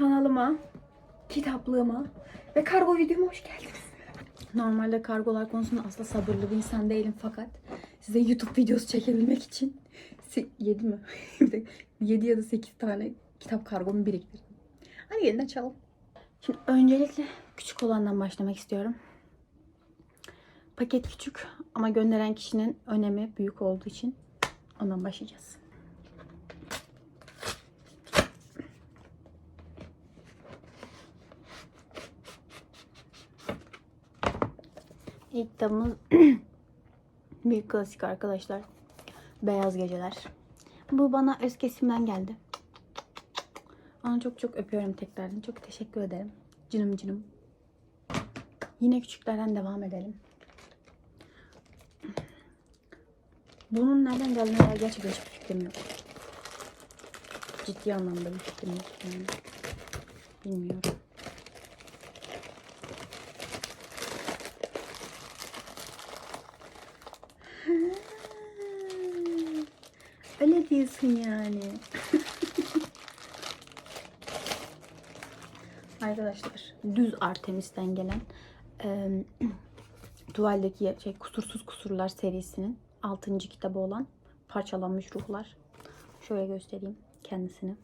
kanalıma, kitaplığıma ve kargo videoma hoş geldiniz. Normalde kargolar konusunda asla sabırlı bir insan değilim fakat size YouTube videosu çekebilmek için 7 mi? 7 ya da 8 tane kitap kargomu biriktirdim. Hadi gelin açalım. Şimdi öncelikle küçük olandan başlamak istiyorum. Paket küçük ama gönderen kişinin önemi büyük olduğu için ondan başlayacağız. İlk kitabımız bir klasik arkadaşlar. Beyaz Geceler. Bu bana öz kesimden geldi. Onu çok çok öpüyorum tekrardan. Çok teşekkür ederim. Canım canım. Yine küçüklerden devam edelim. Bunun nereden geldiğine gerçekten hiçbir fikrim yok. Ciddi anlamda bir fikrim yok yani. Bilmiyorum. Ha, Diyorsun yani. Arkadaşlar düz Artemis'ten gelen e, Tuvaldeki şey, Kusursuz Kusurlar serisinin 6. kitabı olan Parçalanmış Ruhlar. Şöyle göstereyim kendisini.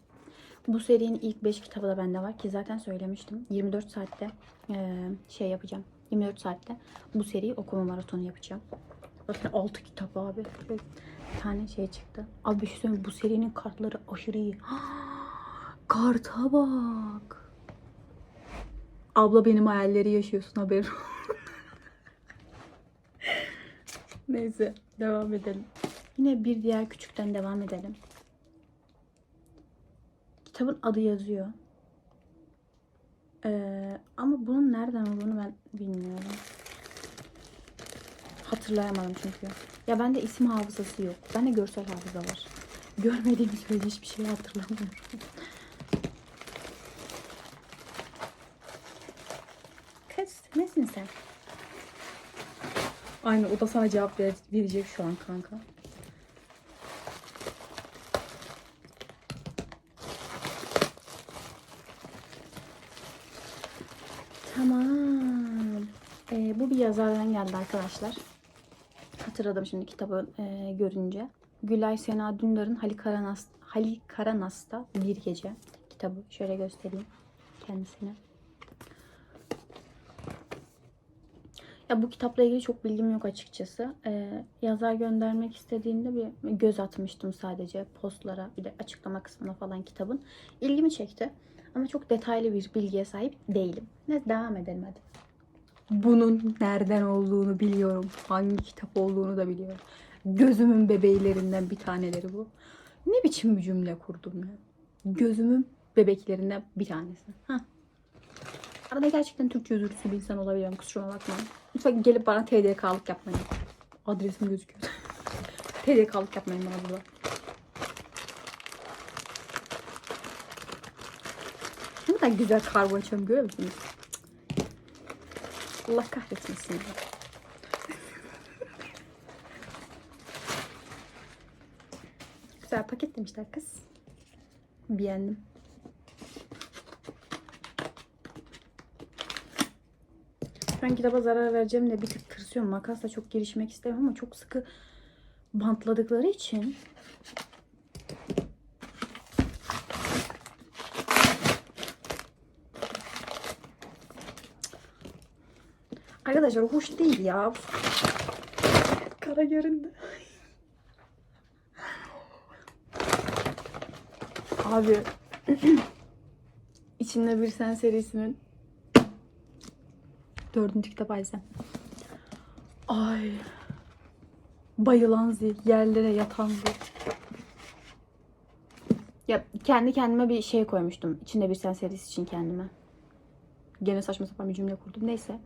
Bu serinin ilk 5 kitabı da bende var ki zaten söylemiştim. 24 saatte e, şey yapacağım. 24 saatte bu seriyi okuma maratonu yapacağım. Zaten 6 kitap abi. Tane şey çıktı. Abi bir şey söyleyeyim bu serinin kartları aşırı iyi. Karta bak. Abla benim hayalleri yaşıyorsun haberin. Neyse devam edelim. Yine bir diğer küçükten devam edelim. Kitabın adı yazıyor. Ee, ama bunun nereden olduğunu ben bilmiyorum. Hatırlayamadım çünkü. Ya bende isim hafızası yok. Bende görsel hafıza var. Görmediğim sürece hiçbir şey hatırlamıyorum. Kız nesin sen? Aynı o da sana cevap ver- verecek şu an kanka. Tamam. Ee, bu bir yazardan geldi arkadaşlar. Hatırladım şimdi kitabı e, görünce. Gülay Sena Dündar'ın Halikaranast, Halikaranas'ta Bir Gece kitabı. Şöyle göstereyim kendisine. Ya bu kitapla ilgili çok bilgim yok açıkçası. Ee, yazar göndermek istediğinde bir göz atmıştım sadece postlara bir de açıklama kısmına falan kitabın. İlgimi çekti. Ama çok detaylı bir bilgiye sahip değilim. Ne devam edelim hadi. Bunun nereden olduğunu biliyorum. Hangi kitap olduğunu da biliyorum. Gözümün bebeğlerinden bir taneleri bu. Ne biçim bir cümle kurdum ya. Gözümün bebeklerinden bir tanesi. Hah. Arada gerçekten Türkçe özürlüsü bir insan olabilirim. Kusuruma bakmayın. Lütfen gelip bana TDK'lık yapmayın. Adresim gözüküyor. TDK'lık yapmayın bana burada. Ne kadar güzel kargo açıyorum görüyor musunuz? Allah kahretmesin. ya. güzel paketlemişler kız. Beğendim. Ben kitaba zarar vereceğim de bir tık tırsıyorum. Makasla çok girişmek istemiyorum ama çok sıkı bantladıkları için. Arkadaşlar hoş değil ya. Kara göründü. Abi içinde bir sen serisinin Dördüncü kitap Ayzen. Ay. Bayılan zil. Yerlere yatan zil. Ya kendi kendime bir şey koymuştum. İçinde bir sen serisi için kendime. Gene saçma sapan bir cümle kurdum. Neyse.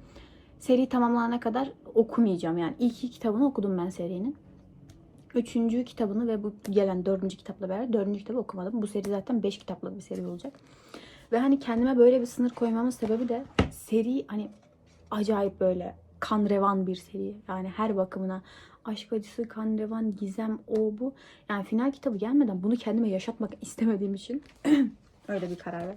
Seri tamamlanana kadar okumayacağım. Yani ilk iki kitabını okudum ben serinin. Üçüncü kitabını ve bu gelen dördüncü kitapla beraber dördüncü kitabı okumadım. Bu seri zaten beş kitaplık bir seri olacak. Ve hani kendime böyle bir sınır koymamın sebebi de seri hani acayip böyle kan revan bir seri. Yani her bakımına aşk acısı, kan revan, gizem, o bu. Yani final kitabı gelmeden bunu kendime yaşatmak istemediğim için Öyle bir karar ver.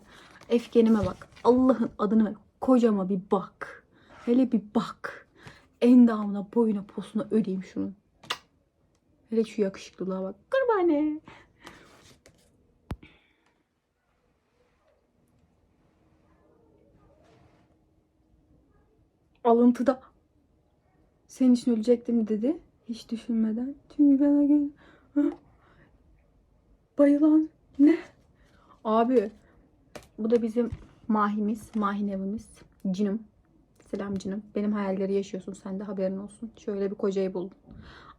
Efkenime bak. Allah'ın adını. Kocama bir bak. Hele bir bak. Endamına, boyuna, posuna ödeyeyim şunu. Hele şu yakışıklılığa bak. Kurbane. Alıntıda senin için ölecektim dedi. Hiç düşünmeden. Çünkü ben o gün bayılan ne? Abi bu da bizim mahimiz, mahin evimiz. Cinim. Selam canım. Benim hayalleri yaşıyorsun sen de haberin olsun. Şöyle bir kocayı buldum.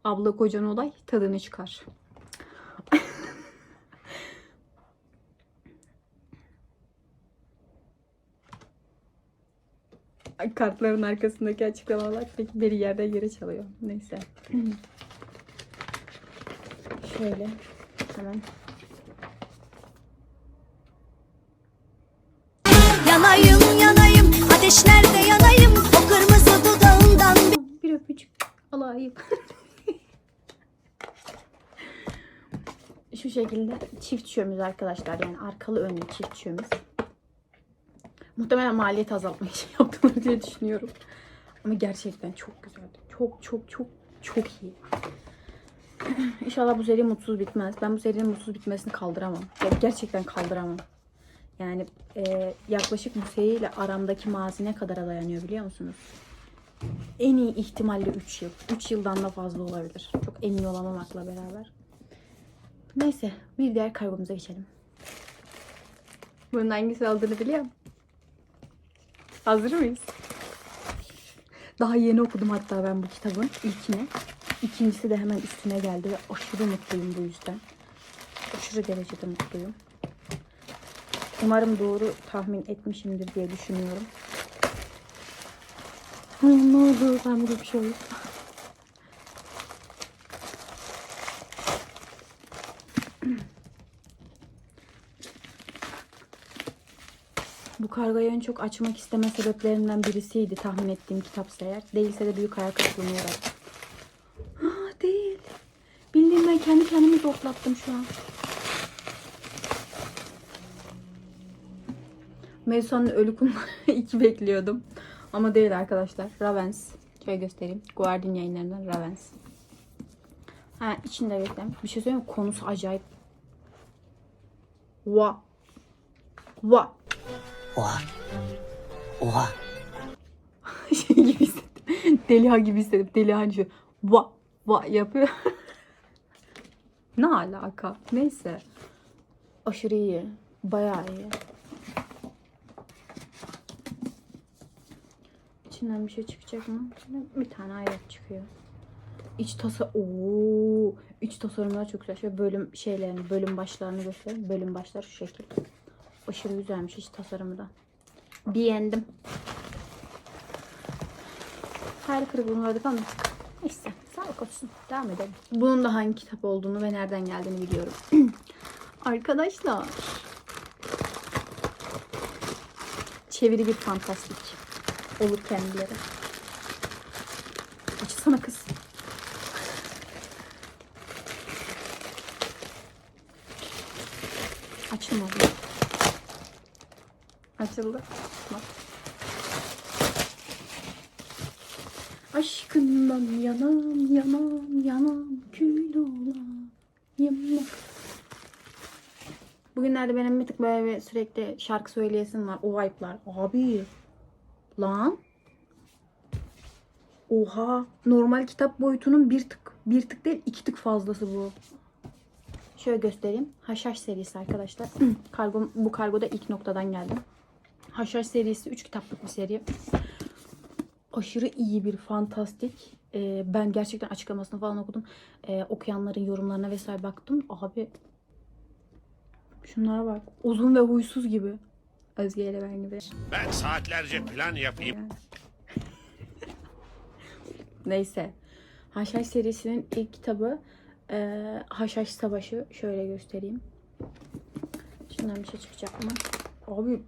Abla kocan olay tadını çıkar. Kartların arkasındaki açıklamalar pek bir yerden yere çalıyor. Neyse. Şöyle hemen Yanayım yanayım ateşlerde yanayım alayım. Şu şekilde çift çömüz arkadaşlar. Yani arkalı önlü çift çömüz. Muhtemelen maliyet azaltmak için yaptılar diye düşünüyorum. Ama gerçekten çok güzeldi. Çok çok çok çok iyi. İnşallah bu seri mutsuz bitmez. Ben bu serinin mutsuz bitmesini kaldıramam. Ger- Gerçekten kaldıramam. Yani e, yaklaşık bu seriyle aramdaki mazi ne kadara dayanıyor biliyor musunuz? En iyi ihtimalle 3 yıl. 3 yıldan da fazla olabilir. Çok emin olamamakla beraber. Neyse bir diğer kargomuza geçelim. Bunun hangisi olduğunu biliyor musun? Hazır mıyız? Daha yeni okudum hatta ben bu kitabın ilkini. İkincisi de hemen üstüne geldi ve aşırı mutluyum bu yüzden. Aşırı derecede mutluyum. Umarım doğru tahmin etmişimdir diye düşünüyorum. Ay ne oldu? Ben burada bir şey olur. Bu kargoyu en çok açmak isteme sebeplerinden birisiydi tahmin ettiğim kitapsa eğer. Değilse de büyük hayal kırıklığına uğradım. Ha değil. Bildiğim ben kendi kendimi zorlattım şu an. Melisa'nın ölü kumları 2 bekliyordum. Ama değil arkadaşlar. Ravens. Şöyle göstereyim. Guardian yayınlarından Ravens. Ha içinde beklemiş. Bir şey söyleyeyim mi? Konusu acayip. Va. Va. Oha Oha şey gibi hissettim. Deliha gibi hissettim. Deliha hani şu va va yapıyor. ne alaka? Neyse. Aşırı iyi. Bayağı iyi. İçinden bir şey çıkacak mı? Bir tane ayet çıkıyor. İç tasa Oo, iç tasarımlar çok güzel. Şöyle bölüm şeylerini, bölüm başlarını göstereyim. Bölüm başlar şu şekil. Aşırı güzelmiş iç tasarımı da. Beğendim. Hayal kırıklığına uğradık ama neyse sağlık olsun. Devam edelim. Bunun da hangi kitap olduğunu ve nereden geldiğini biliyorum. Arkadaşlar. Çeviri bir fantastik. Olur kendileri. Açsana kız. Açılmadı. Açıldı. Bak. Aşkından yanam yanam yanam kül olayım. Bugünlerde benim bir tık böyle bir sürekli şarkı söyleyesim var. O vibe'lar. Abi. Lan. Oha. Normal kitap boyutunun bir tık bir tık değil iki tık fazlası bu. Şöyle göstereyim. Haşhaş serisi arkadaşlar. Kargo, bu kargoda ilk noktadan geldim. Haşhaş serisi 3 kitaplık bir seri. Aşırı iyi bir fantastik. Ee, ben gerçekten açıklamasını falan okudum. Ee, okuyanların yorumlarına vesaire baktım. Abi şunlara bak. Uzun ve huysuz gibi. Özge ile ben gibi. Ben saatlerce plan yapayım. Neyse. Haşhaş serisinin ilk kitabı e, Haşhaş Savaşı. Şöyle göstereyim. Şundan bir şey çıkacak mı? Abi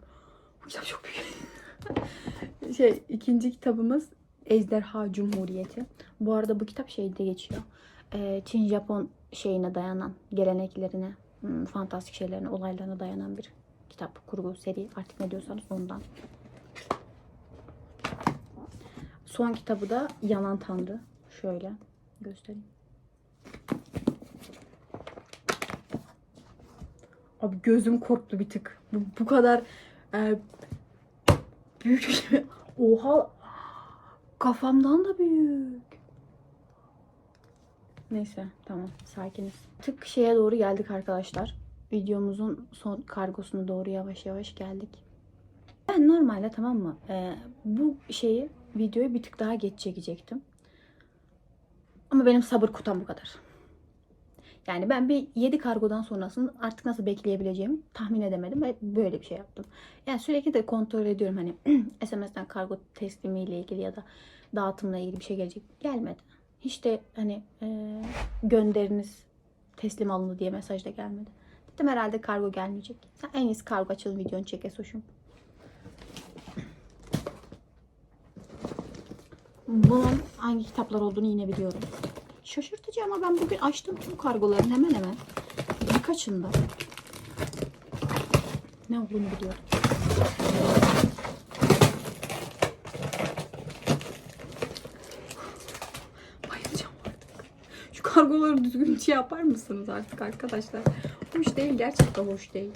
bu kitap çok büyük. şey ikinci kitabımız Ejderha Cumhuriyeti. Bu arada bu kitap şeyde geçiyor. E, Çin Japon şeyine dayanan geleneklerine, hmm, fantastik şeylerine, olaylarına dayanan bir kitap, kurgu, seri artık ne diyorsanız ondan. Son kitabı da Yalan Tanrı. Şöyle göstereyim. Abi gözüm korktu bir tık. Bu, bu kadar e, büyük şey. Oha. Kafamdan da büyük. Neyse tamam sakiniz. Tık şeye doğru geldik arkadaşlar. Videomuzun son kargosuna doğru yavaş yavaş geldik. Ben normalde tamam mı? e, bu şeyi videoyu bir tık daha geç çekecektim. Ama benim sabır kutam bu kadar. Yani ben bir 7 kargodan sonrasını artık nasıl bekleyebileceğimi tahmin edemedim ve böyle bir şey yaptım. Yani sürekli de kontrol ediyorum hani SMS'den kargo teslimiyle ilgili ya da dağıtımla ilgili bir şey gelecek. Gelmedi. Hiç de hani e, gönderiniz teslim alındı diye mesaj da gelmedi. Dedim herhalde kargo gelmeyecek. Sen en iyisi kargo açılım videonu çek Esoş'um. Bunun hangi kitaplar olduğunu yine biliyorum. Şaşırtıcı ama ben bugün açtım tüm kargoların hemen hemen birkaçında. Ne olduğunu biliyorum. Bayılacağım artık. Şu kargoları düzgün şey yapar mısınız artık arkadaşlar? Hoş değil gerçekten hoş değil.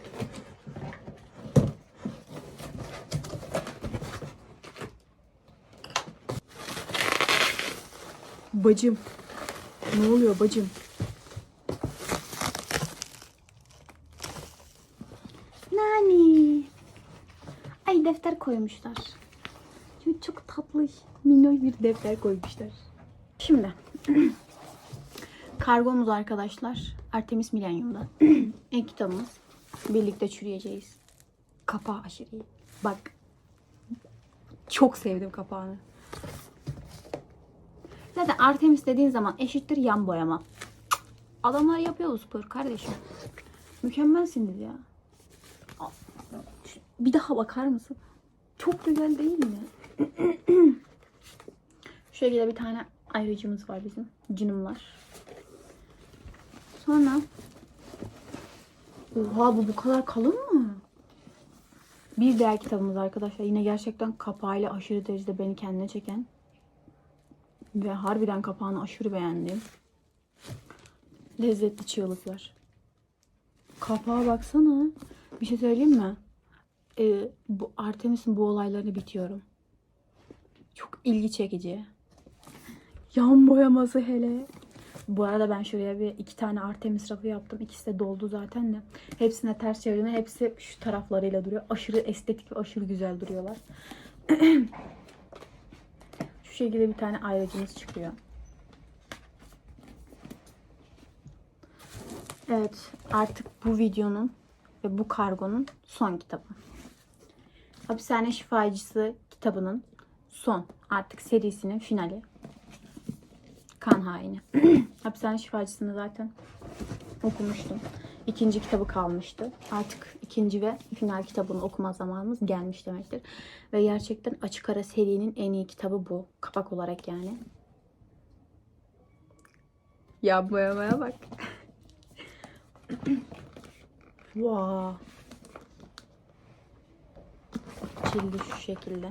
Bacım. Ne oluyor bacım? Nani? Ay defter koymuşlar. Çok, çok tatlı, minnoş bir defter koymuşlar. Şimdi kargomuz arkadaşlar Artemis Milenyum'da. İlk kitabımız. Birlikte çürüyeceğiz. Kapağı aşırı iyi. Bak. Çok sevdim kapağını. Zaten Artemis dediğin zaman eşittir yan boyama. Adamlar yapıyor spor kardeşim. Mükemmelsiniz ya. Bir daha bakar mısın? Çok güzel değil mi? Şöyle bir tane ayrıcımız var bizim. Cinimler. Sonra Oha bu bu kadar kalın mı? Bir diğer kitabımız arkadaşlar. Yine gerçekten kapağıyla aşırı derecede beni kendine çeken ve harbiden kapağını aşırı beğendim. Lezzetli çığlıklar. Kapağa baksana. Bir şey söyleyeyim mi? Ee, bu Artemis'in bu olaylarını bitiyorum. Çok ilgi çekici. Yan boyaması hele. Bu arada ben şuraya bir iki tane Artemis rafı yaptım. İkisi de doldu zaten de. Hepsine ters çevirdim. Hepsi şu taraflarıyla duruyor. Aşırı estetik ve aşırı güzel duruyorlar. Şu şekilde bir tane ayracımız çıkıyor. Evet artık bu videonun ve bu kargonun son kitabı. Hapishane Şifacısı kitabının son artık serisinin finali. Kan haini. Hapishane Şifacısını zaten okumuştum. İkinci kitabı kalmıştı. Artık ikinci ve final kitabını okuma zamanımız gelmiş demektir. Ve gerçekten açık ara serinin en iyi kitabı bu. Kapak olarak yani. Ya boyamaya bak. wow. Cildi şu şekilde.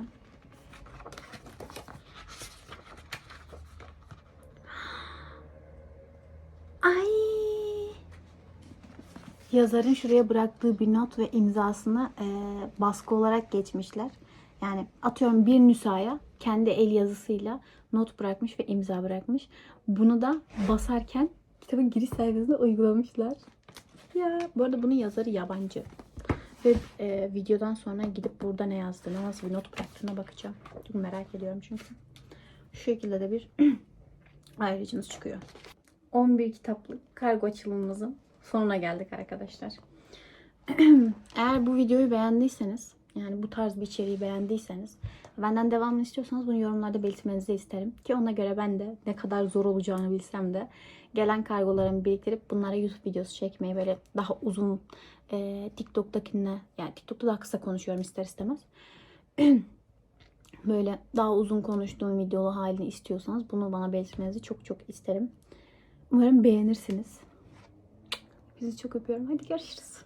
Yazarın şuraya bıraktığı bir not ve imzasını e, baskı olarak geçmişler. Yani atıyorum bir nüshaya kendi el yazısıyla not bırakmış ve imza bırakmış. Bunu da basarken kitabın giriş sayfasına uygulamışlar. Ya bu arada bunun yazarı yabancı. Ve e, videodan sonra gidip burada ne yazdığına, nasıl bir not bıraktığına bakacağım. Çok merak ediyorum çünkü. Şu şekilde de bir ayrıcımız çıkıyor. 11 kitaplık kargo açılımımızın sonuna geldik arkadaşlar. Eğer bu videoyu beğendiyseniz, yani bu tarz bir içeriği beğendiyseniz, benden devamını istiyorsanız bunu yorumlarda belirtmenizi isterim. Ki ona göre ben de ne kadar zor olacağını bilsem de gelen kargolarımı biriktirip bunlara YouTube videosu çekmeyi böyle daha uzun e, TikTok'takine, yani TikTok'ta daha kısa konuşuyorum ister istemez. böyle daha uzun konuştuğum videolu halini istiyorsanız bunu bana belirtmenizi çok çok isterim. Umarım beğenirsiniz. Sizi çok öpüyorum. Hadi görüşürüz.